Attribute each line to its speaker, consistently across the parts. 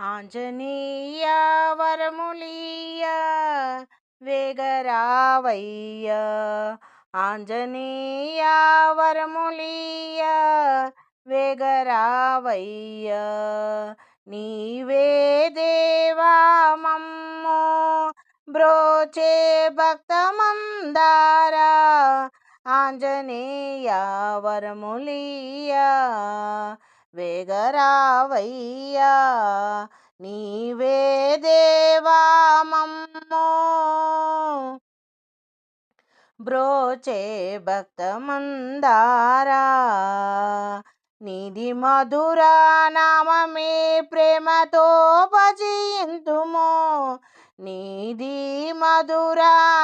Speaker 1: ఆంజనేయ వరములీయ వేగరావయ్య. ఆంజనేయ వరములీయ వేగరావయ్య. నీవే దేవా మమ్మో బ్రోచే భక్తమందారా. ఆంజనేయ వరములీయ వేగరావయ్యా నీవే దేవా మమ్మో. బ్రోచే భక్తమందారా నిధి మధుర నామమే ప్రేమతో భజయింతుమో నిధి మధుర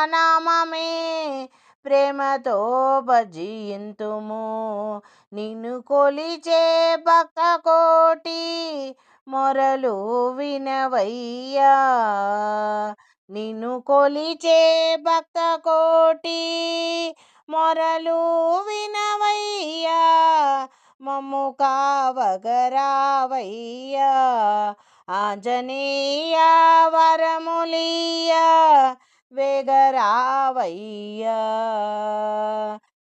Speaker 1: నామమే ప్రేమతో భజింతుము. నిన్ను కొలిచే భక్త కోటి మొరలు వినవయ్యా. నిన్ను కొలిచే భక్త కోటి మొరలు వినవయ్యా. మమ్ము కావగరావయ్యా. ఆంజనేయ వరములియా వేగరావయ్యా.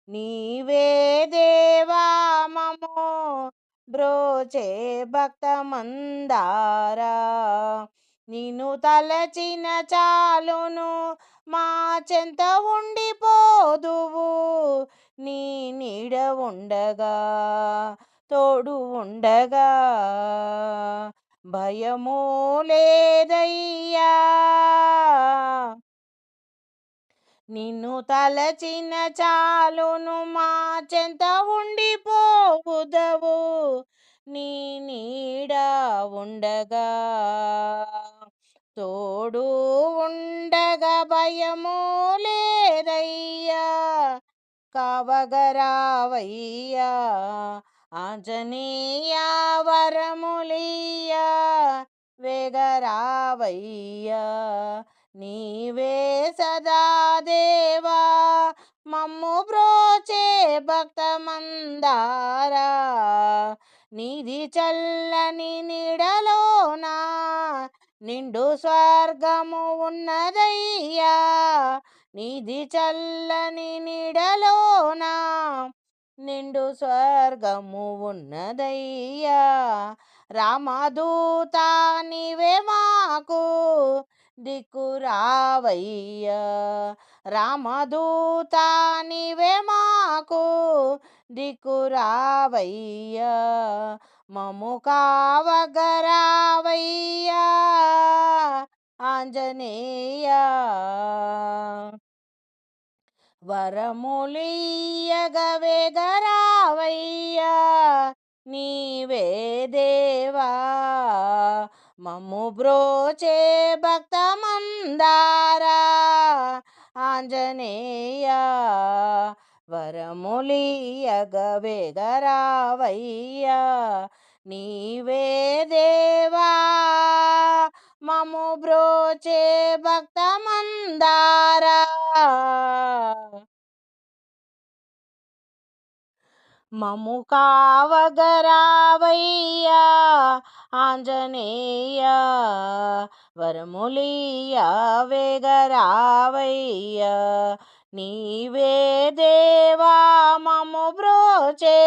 Speaker 1: నీవేదే బ్రోచే భక్త మందారా నిన్ను తలచిన చాలును మా చెంత ఉండిపోదువు. నీ నీడ ఉండగా తోడు ఉండగా. భయము లేదయ్యా. నిన్ను తలచిన చాలును మా చెంత ఉండిపోవుదవు నీ నీడ ఉండగా తోడు ఉండగా భయము లేదయ్యా కావగరావయ్యా ఆంజనేయ వరములియా వేగరావయ్యా నీవే సదా దేవా మమ్ము బ్రోచే భక్త మందారా నిధి చల్లని నీడలోనా నిండు స్వర్గము ఉన్నదయ్యా. నిధి చల్లని నీడలోనా నిండు స్వర్గము ఉన్నదయ్యా. రామదూత నీవే మాకు దిక్కురావయ్యా రామదూత నీవే మాకు దిక్కురావయ్యా మము కావగరావయ్యా. ఆంజనేయ. వరములియగవేగరావయ్యా నీవే దేవా. మమ్ము బ్రోచే భక్త మందారా ఆంజనేయ వరములియగవేగరావయ్యా నీవే దేవా మము బ్రోచే భక్త మందారా మము కావగరావయ్యా ఆంజనేయ వరములియ వేగరావయ్యా నీవే దేవా మము బ్రోచే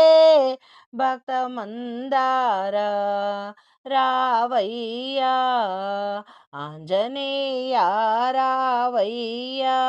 Speaker 1: భక్త మందార రావయ్యా ఆంజనేయ రావయ్యా.